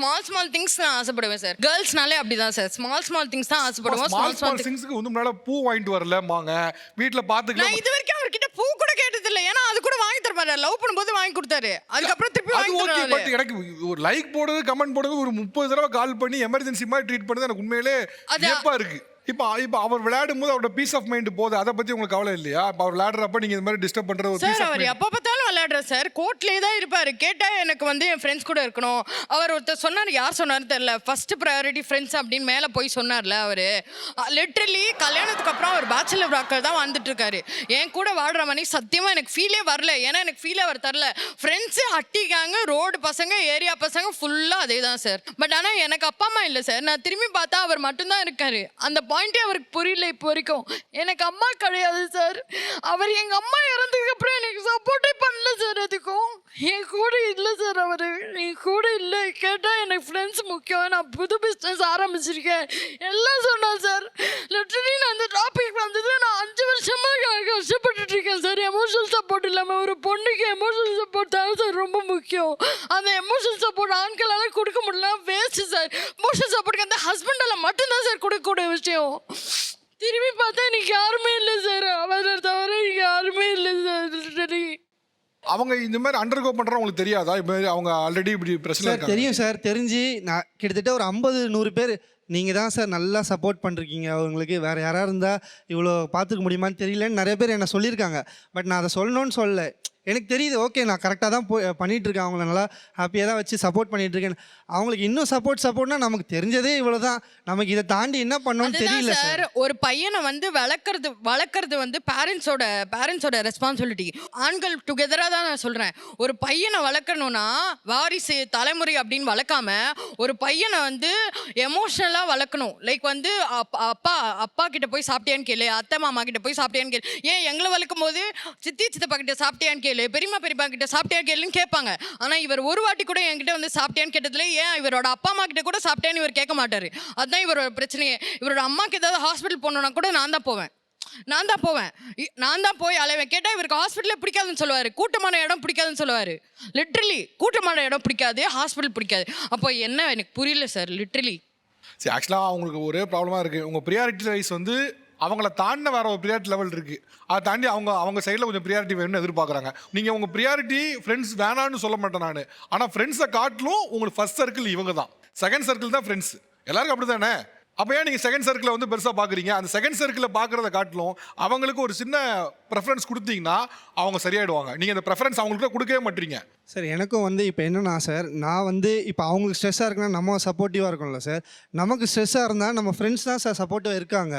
Small small things நான் ஆசைப்படுவேன் sir கேர்ள்ஸ்னாலே அப்படிதான் சார் ஸ்மால் ஸ்மால் திங்ஸ் தான் ஆசைப்படுவோம். ஸ்மால் ஸ்மால் திங்ஸ்க்கு வந்து முன்னால பூ வாங்கிட்டு வரலம்பாங்க வீட்ல பாத்துக்கலாம். நான் இது வரைக்கும் அவர்கிட்ட பூ கூட கேட்டது இல்லை ஏன்னா அது கூட வாங்கி தர மாட்டாரு லவ் பண்ணும்போது வாங்கி கொடுத்தாரு. அதுக்கப்புறம் திருப்பி வாங்கி ஓகே பட் எனக்கு ஒரு லைக் போடுறது கமெண்ட் போடுறது ஒரு முப்பது தடவை கால் பண்ணி எமர்ஜென்சி மாதிரி ட்ரீட் பண்ணது எனக்கு உண்மையிலே வியப்பா இருக்கு. இப்போ இப்போ அவர் விளையாடும் போது அவரோட பீஸ் ஆஃப் மைண்ட் போகுது. அதை பத்தி உங்களுக்கு கவலை இல்லையா? இப்போ அவர் விளையாடுறப்ப நீங்க இந்த மாதிரி டிஸ்டர்ப் பண்ற ஒரு பீஸ் ஆஃப் பார்த்தாலும் விளையாடுற சார் கோர்ட்லேயே தான் இருப்பார். கேட்டால் எனக்கு வந்து என் ஃப்ரெண்ட்ஸ் கூட இருக்கணும். அவர் ஒருத்தர் சொன்னார் யார் சொன்னார் தெரில ஃபஸ்ட்டு ப்ரையாரிட்டி ஃப்ரெண்ட்ஸ் அப்படின்னு மேலே போய் சொன்னார்ல அவர். லிட்ரலி கல்யாணத்துக்கு அப்புறம் அவர் பேச்சுலர் ராக்கர் தான் வந்துட்டு இருக்காரு. என் கூட வாடுற மணி சத்தியமாக எனக்கு ஃபீலே வரல. ஏன்னா எனக்கு ஃபீலே அவர் தரல. ஃப்ரெண்ட்ஸு அட்டிக்காங்க ரோடு பசங்க ஏரியா பசங்க ஃபுல்லாக அதே தான் சார். பட் ஆனால் எனக்கு அப்பா அம்மா இல்லை சார். நான் திரும்பி பார்த்தா அவர் மட்டும்தான் இருக்காரு. அந்த பாயிண்ட்டே அவருக்கு புரியல இப்போ வரைக்கும். எனக்கு அம்மா கிடையாது சார். அவர் எங்கள் அம்மா இறந்ததுக்கு அப்புறம் பண்ணல என் கூட இல்லை சார் அவர். என் கூட இல்லை. கேட்டால் எனக்கு ஃப்ரெண்ட்ஸ் முக்கியம். நான் புது பிஸ்னஸ் ஆரம்பிச்சிருக்கேன். எல்லாம் சொன்னேன் சார் லிட்டரலி நான் அந்த டாபிக் வந்தது நான் அஞ்சு வருஷமாக கஷ்டப்பட்டுட்டு இருக்கேன் சார் எமோஷனல் சப்போர்ட் இல்லாமல் ஒரு பொண்ணுக்கு எமோஷனல் சப்போர்ட் தான் சார் ரொம்ப முக்கியம். அந்த எமோஷனல் சப்போர்ட் ஆண்களால் கொடுக்க முடியல வேஸ்ட் சார் எமோஷனல் சப்போர்ட்டுக்கு அந்த ஹஸ்பண்டால் மட்டும்தான் சார் கொடுக்கக்கூடிய விஷயம். திரும்பி பார்த்தா எனக்கு யாருமே இல்லை சார் அவரை தவிர எனக்கு யாருமே இல்லை சார் லிட்டரலி அவங்க இந்த மாதிரி அண்டர் கோ பண்றவங்க உங்களுக்கு தெரியாதா? இப்போ அவங்க ஆல்ரெடி இப்படி பிரச்சனை சார் இருக்காங்க. தெரியும் சார் தெரிஞ்சு நான் கிட்டத்தட்ட ஒரு ஐம்பது நூறு பேர் நீங்கள் தான் சார் நல்லா சப்போர்ட் பண்ணிருக்கீங்க அவங்களுக்கு வேறு யாராக இருந்தால் இவ்வளோ பார்த்துக்க முடியுமான்னு தெரியலன்னு நிறைய பேர் என்ன சொல்லியிருக்காங்க. பட் நான் அதை சொல்லணும்னு சொல்லல. எனக்கு தெரியுது ஓகே நான் கரெக்டாக தான் போய் பண்ணிட்டு இருக்கேன் அவங்கள நல்லா ஹாப்பியாக தான் வச்சு சப்போர்ட் பண்ணிட்டு இருக்கேன் அவங்களுக்கு இன்னும் சப்போர்ட் சப்போர்ட்னா நமக்கு தெரிஞ்சதே இவ்வளோ தான் நமக்கு இதை தாண்டி என்ன பண்ணணும்னு தெரியல சார் ஒரு பையனை வந்து வளர்க்கறது வளர்க்கறது வந்து பேரண்ட்ஸோட பேரண்ட்ஸோட ரெஸ்பான்சிபிலிட்டி ஆண்கள் டுகெதராக தான் நான் சொல்கிறேன் ஒரு பையனை வளர்க்கணும்னா வாரிசு தலைமுறை அப்படின்னு வளர்க்காம ஒரு பையனை வந்து எமோஷ்னலாக வளர்க்கணும். லைக் வந்து அப்பா அப்பா அப்பா கிட்ட போய் சாப்பிட்டியான்னு கேளு அத்தை மாமா கிட்ட போய் சாப்பிட்டியான்னு கேளு. ஏன் எங்களை வளர்க்கும் போது சித்தி சித்தப்பா கிட்ட சாப்பிட்டியான்னு கேளு? பெரியம்மா பெரியப்பா கிட்ட சாப்பிட்டியா கேளுன்னு கேட்பாங்க. ஆனால் இவர் ஒரு வாட்டி கூட என்கிட்ட வந்து சாப்பிட்டியான்னு கேட்டதுல ஏன்? இவரோட அப்பா அம்மா கிட்ட கூட சாப்பிட்டியான்னு இவர் கேட்க மாட்டார். அதுதான் இவரோட பிரச்சனையே. இவரோட அம்மாக்கு ஏதாவது ஹாஸ்பிட்டல் போகணுன்னா கூட நான் தான் போவேன். நான் தான் போவேன். இ- நான் தான் போய் அலைவேன். கேட்டால் இவருக்கு ஹாஸ்பிட்டலே பிடிக்காதுன்னு சொல்லுவார். கூட்டமான இடம் பிடிக்காதுன்னு சொல்லுவார். லிட்ரலி கூட்டமான இடம் பிடிக்காது ஹாஸ்பிட்டல் பிடிக்காது. அப்போ என்ன? எனக்கு புரியல சார் லிட்ரலி சரி ஆக்சுவலாக அவங்களுக்கு ஒரே ப்ராப்ளமாக இருக்குது உங்கள் ப்ரியாரிட்டி வைஸ் வந்து அவங்கள தாண்டின வேற ஒரு ப்ரியாரிட்டி லெவல் இருக்குது அதை தாண்டி அவங்க அவங்க சைடில் கொஞ்சம் ப்ரியாரிட்டி வேணும்னு எதிர்பார்க்குறாங்க. நீங்கள் உங்கள் ப்ரியாரிட்டி ஃப்ரெண்ட்ஸ் வேணான்னு சொல்ல மாட்டேன் நான். ஆனால் ஃப்ரெண்ட்ஸை காட்டிலும் உங்களுக்கு ஃபர்ஸ்ட் சர்க்கிள் இவங்க தான். செகண்ட் சர்க்கிள் தான் ஃப்ரெண்ட்ஸ் எல்லாருக்கும் அப்படி தானே அப்போ ஏன் நீங்கள் செகண்ட் சர்க்கிளை வந்து பெருசாக பார்க்குறீங்க அந்த செகண்ட் சர்க்கிளை பார்க்குறத காட்டிலும் அவங்களுக்கு ஒரு சின்ன ப்ரெஃபரன்ஸ் கொடுத்தீங்கன்னா அவங்க சரியாயிடுவாங்க. நீங்கள் அந்த ப்ரெஃபரன்ஸ் அவங்களுக்கு கொடுக்கவே மாட்டீங்க. சார் எனக்கும் வந்து இப்போ என்னென்னா சார் நான் வந்து இப்போ அவங்களுக்கு ஸ்ட்ரெஸ்ஸாக இருக்குன்னா நம்ம சப்போர்ட்டிவாக இருக்கும்ல சார் நமக்கு ஸ்ட்ரெஸ்ஸாக இருந்தால் நம்ம ஃப்ரெண்ட்ஸ் தான் சார் சப்போர்ட்டிவாக இருக்காங்க.